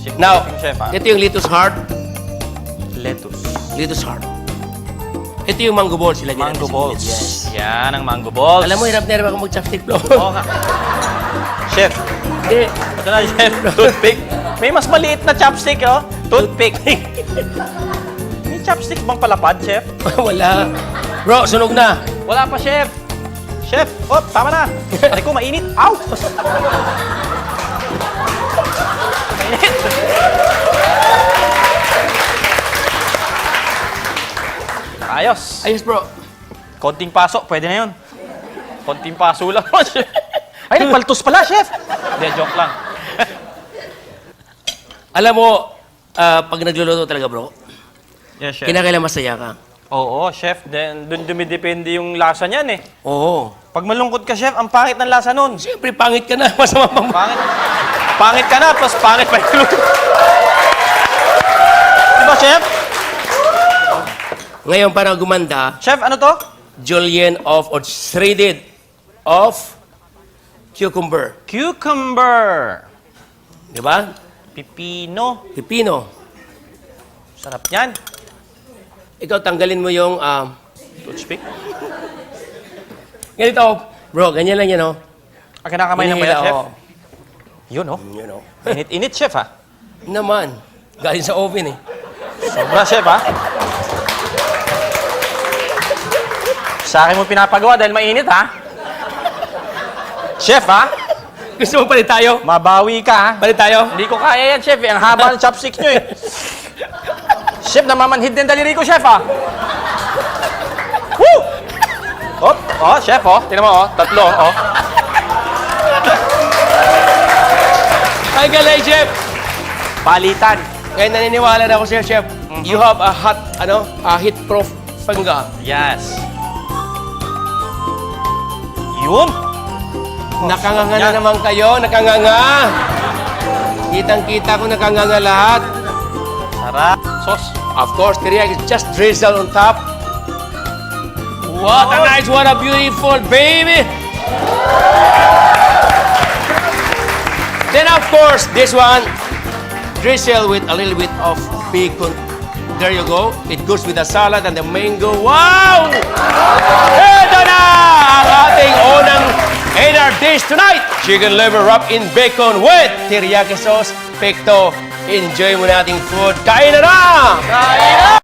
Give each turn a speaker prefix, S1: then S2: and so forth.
S1: Chicken
S2: Now,
S1: chef, ah.
S2: ito yung lettuce heart.
S1: Lettuce.
S2: Lettuce heart. Ito yung mango balls. Ilagay natin
S1: Mango balls.
S2: Yes.
S1: Yan ang mango balls.
S2: Alam mo, hirap na hirap ako mag-chopstick bro.
S1: Oo nga. Chef,
S2: Hindi.
S1: ito na chef. Toothpick. May mas maliit na chopstick, oh. Toothpick. May chopstick bang palapad, chef?
S2: Wala. Bro, sunog na.
S1: Wala pa, chef. Chef, oh, tama na. Aray ko, mainit. Ow! Mainit. Ayos.
S2: Ayos bro.
S1: Konting paso, pwede na yun. Konting paso lang. Ay, nagpaltos pala, chef. Hindi, joke lang.
S2: Alam mo, ah, pag nagluluto talaga bro,
S1: Yes, chef.
S2: kinakailangan masaya ka.
S1: Oo, chef. Then, dun dumidepende yung lasa niyan eh.
S2: Oo.
S1: Pag malungkot ka, chef, ang pangit ng lasa nun.
S2: Siyempre, pangit ka na. Masama pang...
S1: Pangit. Pangit ka na, plus pangit pa yung luto. Diba, chef?
S2: Ngayon, para gumanda,
S1: Chef, ano to?
S2: julienne of or shredded of cucumber.
S1: Cucumber.
S2: Di ba?
S1: Pipino.
S2: Pipino.
S1: Sarap yan.
S2: Ikaw, tanggalin mo yung... Um,
S1: Toothpick.
S2: ganito, bro, ganyan lang yan, oh.
S1: Ah, kinakamay yan,
S2: Hinihila,
S1: chef?
S2: oh.
S1: Yun, oh.
S2: Yun, oh.
S1: Init-init, chef, ha?
S2: Naman. Galing sa oven, eh.
S1: Sobra, chef, ha? Sa akin mo pinapagawa dahil mainit, ha? Chef, ha?
S2: Gusto mo palit tayo?
S1: Mabawi ka, ha?
S2: Palit tayo?
S1: Hindi ko kaya yan, chef. eh. Ang haba ng chopsticks nyo, eh. chef, namamanhid din daliri ko, chef, ah. Woo! Oh, oh, chef, oh. Tingnan mo, oh. Tatlo, oh.
S2: Ay, galing, chef.
S1: Palitan.
S2: Ngayon naniniwala na ako sa'yo, chef. You have a hot, ano, a heat-proof pangga.
S1: Yes. Yun.
S2: Nakanganga na
S1: yan.
S2: naman kayo, nakanganga. Kitang-kita ko nakanganga lahat.
S1: Sarap. Sauce.
S2: Of course, teriyaki is just drizzle on top. What a nice, what a beautiful baby! Then of course, this one, drizzle with a little bit of bacon. There you go. It goes with the salad and the mango. Wow! Ito na ang ating unang dinner dish tonight. Chicken liver wrapped in bacon with teriyaki sauce. Pekto, enjoy mo nating food. Kain na na!
S1: Kain na!